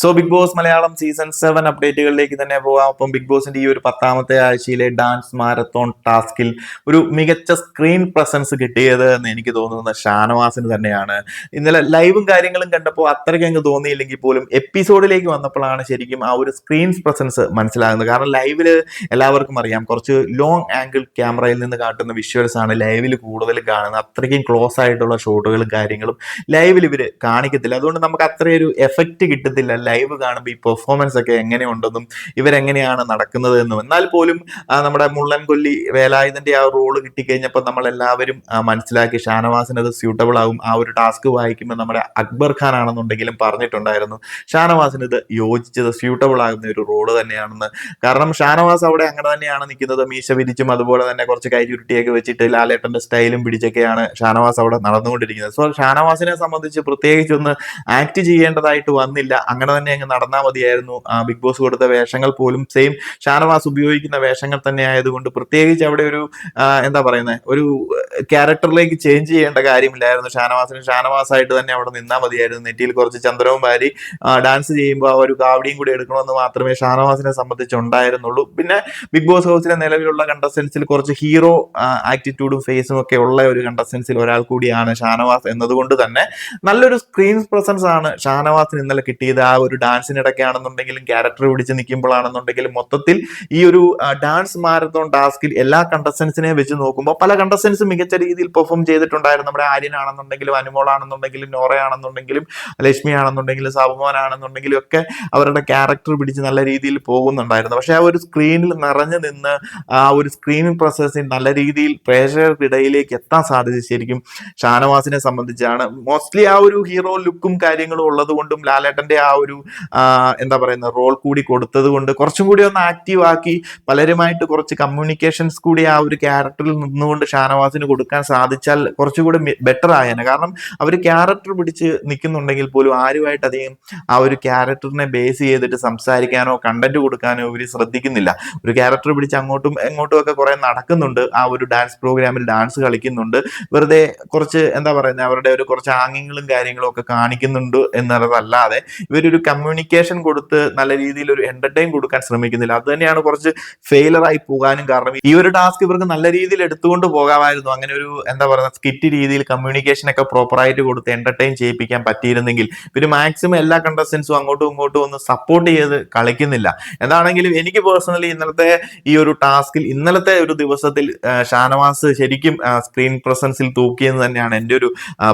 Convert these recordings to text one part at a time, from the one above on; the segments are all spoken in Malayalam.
So Bigg Boss Malayalam season seven അപ്ഡേറ്റുകളിലേക്ക് തന്നെ പോകാം. അപ്പം ബിഗ് ബോസിന്റെ ഈ ഒരു പത്താമത്തെ ആഴ്ചയിലെ ഡാൻസ് മാരത്തോൺ ടാസ്കിൽ ഒരു മികച്ച സ്ക്രീൻ പ്രസൻസ് കിട്ടിയത് എന്ന് എനിക്ക് തോന്നുന്നത് ഷാനവാസിന് തന്നെയാണ്. ഇന്നലെ ലൈവും കാര്യങ്ങളും കണ്ടപ്പോൾ അത്രയ്ക്ക് അങ്ങ് തോന്നിയില്ലെങ്കിൽ പോലും എപ്പിസോഡിലേക്ക് വന്നപ്പോഴാണ് ശരിക്കും ആ ഒരു സ്ക്രീൻ പ്രസൻസ് മനസ്സിലാകുന്നത്. കാരണം ലൈവിൽ എല്ലാവർക്കും അറിയാം കുറച്ച് ലോങ് ആംഗിൾ ക്യാമറയിൽ നിന്ന് കാട്ടുന്ന വിഷ്വൽസ് ആണ് ലൈവിൽ കൂടുതൽ കാണുന്നത്. അത്രയ്ക്കും ക്ലോസ് ആയിട്ടുള്ള ഷോട്ടുകളും കാര്യങ്ങളും ലൈവിൽ ഇവർ കാണിക്കത്തില്ല. അതുകൊണ്ട് നമുക്ക് അത്രയൊരു എഫക്റ്റ് കിട്ടത്തില്ല. ലൈവ് കാണുമ്പോൾ ഈ പെർഫോമൻസ് ഒക്കെ എങ്ങനെയുണ്ടെന്നും ഇവരെങ്ങനെയാണ് നടക്കുന്നത് എന്നും എന്നാൽ പോലും നമ്മുടെ മുള്ളൻകൊല്ലി വേലായുധന്റെ ആ റോൾ കിട്ടിക്കഴിഞ്ഞപ്പോൾ നമ്മൾ എല്ലാവരും മനസ്സിലാക്കി ഷാനവാസിന് അത് സ്യൂട്ടബിൾ ആകും ആ ഒരു ടാസ്ക് വായിക്കുമ്പോൾ നമ്മുടെ അക്ബർ ഖാൻ ആണെന്നുണ്ടെങ്കിലും പറഞ്ഞിട്ടുണ്ടായിരുന്നു. ഷാനവാസിന് ഇത് യോജിച്ചത് സ്യൂട്ടബിൾ ആകുന്ന ഒരു റോൾ തന്നെയാണെന്ന്. കാരണം ഷാനവാസ് അവിടെ അങ്ങനെ തന്നെയാണ് നിൽക്കുന്നത്. മീശ വിരിച്ചും അതുപോലെ തന്നെ കുറച്ച് കൈചുരുട്ടിയൊക്കെ വെച്ചിട്ട് ലാലേട്ടന്റെ സ്റ്റൈലും പിടിച്ചൊക്കെയാണ് ഷാനവാസ് അവിടെ നടന്നുകൊണ്ടിരിക്കുന്നത്. സോ ഷാനവാസിനെ സംബന്ധിച്ച് പ്രത്യേകിച്ചൊന്ന് ആക്ട് ചെയ്യേണ്ടതായിട്ട് വന്നില്ല. അങ്ങനെ തന്നെ അങ്ങ് നടന്നാൽ മതിയായിരുന്നു. ആ ബിഗ് ബോസ് കൊടുത്ത വേഷങ്ങൾ പോലും സെയിം ഷാനവാസ് ഉപയോഗിക്കുന്ന വേഷങ്ങൾ തന്നെ ആയതുകൊണ്ട് പ്രത്യേകിച്ച് അവിടെ ഒരു എന്താ പറയുന്നത് ഒരു ക്യാരക്ടറിലേക്ക് ചേഞ്ച് ചെയ്യേണ്ട കാര്യമില്ലായിരുന്നു ഷാനവാസിന്. ഷാനവാസ് ആയിട്ട് തന്നെ അവിടെ നിന്നാൽ മതിയായിരുന്നു. നെറ്റിയിൽ കുറച്ച് ചന്ദ്രവും വാരി ഡാൻസ് ചെയ്യുമ്പോൾ ആ ഒരു കാവടിയും കൂടി എടുക്കണമെന്ന് മാത്രമേ ഷാനവാസിനെ സംബന്ധിച്ച് ഉണ്ടായിരുന്നുള്ളൂ പിന്നെ ബിഗ് ബോസ് ഹൗസിലെ നിലവിലുള്ള കണ്ടസ്റ്റൻസിൽ കുറച്ച് ഹീറോ ആറ്റിറ്റ്യൂഡും ഫേസും ഒക്കെ ഉള്ള ഒരു കണ്ടസ്റ്റൻസിൽ ഒരാൾ കൂടിയാണ് ഷാനവാസ് എന്നതുകൊണ്ട് തന്നെ നല്ലൊരു സ്ക്രീൻ പ്രസൻസ് ആണ് ഷാനവാസിന് ഇന്നലെ കിട്ടിയത്. ആ ഒരു ഡാൻസിനിടയ്ക്കാണെന്നുണ്ടെങ്കിലും ക്യാരക്ടർ പിടിച്ച് നിൽക്കുമ്പോഴാണെന്നുണ്ടെങ്കിലും മൊത്തത്തിൽ ഈ ഒരു ഡാൻസ് മാരത്തോൺ ടാസ്കിൽ എല്ലാ കണ്ടസ്റ്റൻസിനെ വെച്ച് നോക്കുമ്പോൾ പല കണ്ടസ്റ്റൻസും മികച്ച രീതിയിൽ പെർഫോം ചെയ്തിട്ടുണ്ടായിരുന്നു. നമ്മുടെ ആര്യനാണെന്നുണ്ടെങ്കിലും അനുമോളാണെന്നുണ്ടെങ്കിലും നോറയാണെന്നുണ്ടെങ്കിലും ലക്ഷ്മി ആണെന്നുണ്ടെങ്കിലും സാബുമോൻ ആണെന്നുണ്ടെങ്കിലും ഒക്കെ അവരുടെ ക്യാരക്ടർ പിടിച്ച് നല്ല രീതിയിൽ പോകുന്നുണ്ടായിരുന്നു. പക്ഷെ ആ ഒരു സ്ക്രീനിൽ നിറഞ്ഞു നിന്ന് ആ ഒരു സ്ക്രീൻ പ്രോസസ്സിൽ നല്ല രീതിയിൽ പ്രേക്ഷകർക്കിടയിലേക്ക് എത്താൻ സാധിച്ചു ശരിക്കും ഷാനവാസിനെ സംബന്ധിച്ചാണ്. മോസ്റ്റ്ലി ആ ഒരു ഹീറോ ലുക്കും കാര്യങ്ങളും ഉള്ളത് കൊണ്ടും ലാലേട്ടന്റെ ആ ഒരു ആ, എന്താ പറയുന്ന റോൾ കൂടി കൊടുത്തത് കൊണ്ട് കുറച്ചും കൂടി ഒന്ന് ആക്റ്റീവ് ആക്കി പലരുമായിട്ട് കുറച്ച് കമ്മ്യൂണിക്കേഷൻസ് കൂടി ആ ഒരു ക്യാരക്ടറിൽ നിന്നുകൊണ്ട് ഷാനവാസിന് കൊടുക്കാൻ സാധിച്ചാൽ കുറച്ചുകൂടി ബെറ്റർ ആയേനെ. കാരണം അവർ ക്യാരക്ടർ പിടിച്ച് നിൽക്കുന്നുണ്ടെങ്കിൽ പോലും ആരുമായിട്ട് അധികം ആ ഒരു ക്യാരക്ടറിനെ ബേസ് ചെയ്തിട്ട് സംസാരിക്കാനോ കണ്ടന്റ് കൊടുക്കാനോ ഇവർ ശ്രദ്ധിക്കുന്നില്ല. ഒരു ക്യാരക്ടർ പിടിച്ച് അങ്ങോട്ടും എങ്ങോട്ടും ഒക്കെ കുറേ നടക്കുന്നുണ്ട്. ആ ഒരു ഡാൻസ് പ്രോഗ്രാമിൽ ഡാൻസ് കളിക്കുന്നുണ്ട്. വെറുതെ കുറച്ച് എന്താ പറയുന്നത് അവരുടെ ഒരു കുറച്ച് ആംഗ്യങ്ങളും കാര്യങ്ങളും ഒക്കെ കാണിക്കുന്നുണ്ട് എന്നുള്ളതല്ലാതെ ഇവരൊരു കമ്മ്യൂണിക്കേഷൻ കൊടുത്ത് നല്ല രീതിയിൽ ഒരു എന്റർടൈൻ കൊടുക്കാൻ ശ്രമിക്കുന്നില്ല. അത് തന്നെയാണ് കുറച്ച് ഫെയിലർ ആയി പോകാനും കാരണം. ഈ ഒരു ടാസ്ക് ഇവർക്ക് നല്ല രീതിയിൽ എടുത്തുകൊണ്ട് പോകാമായിരുന്നു. അങ്ങനെ ഒരു എന്താ പറയുക സ്കിറ്റ് രീതിയിൽ കമ്മ്യൂണിക്കേഷൻ ഒക്കെ പ്രോപ്പറായിട്ട് കൊടുത്ത് എന്റർടൈൻ ചെയ്യിപ്പിക്കാൻ പറ്റിയിരുന്നെങ്കിൽ ഇവർ മാക്സിമം എല്ലാ കണ്ടസ്റ്റൻസും അങ്ങോട്ടും ഇങ്ങോട്ടും ഒന്ന് സപ്പോർട്ട് ചെയ്ത് കളിക്കുന്നില്ല. എന്താണെങ്കിലും എനിക്ക് പേഴ്സണലി ഇന്നലത്തെ ഈ ഒരു ടാസ്കിൽ ഇന്നലത്തെ ഒരു ദിവസത്തിൽ ഷാനവാസ് ശരിക്കും സ്ക്രീൻ പ്രസൻസിൽ തൂക്കിയെന്ന് തന്നെയാണ് എന്റെ ഒരു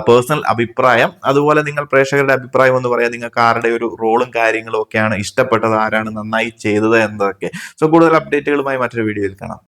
പേഴ്സണൽ അഭിപ്രായം. അതുപോലെ നിങ്ങൾ പ്രേക്ഷകരുടെ അഭിപ്രായം എന്ന് പറയാം. നിങ്ങൾക്ക് ആരുടെ ഒരു റോളും കാര്യങ്ങളും ഒക്കെയാണ് ഇഷ്ടപ്പെട്ടത് ആരാണ് നന്നായി ചെയ്തത് എന്നതൊക്കെ. സോ കൂടുതൽ അപ്ഡേറ്റുകളുമായി മറ്റൊരു വീഡിയോയിൽ കാണാം.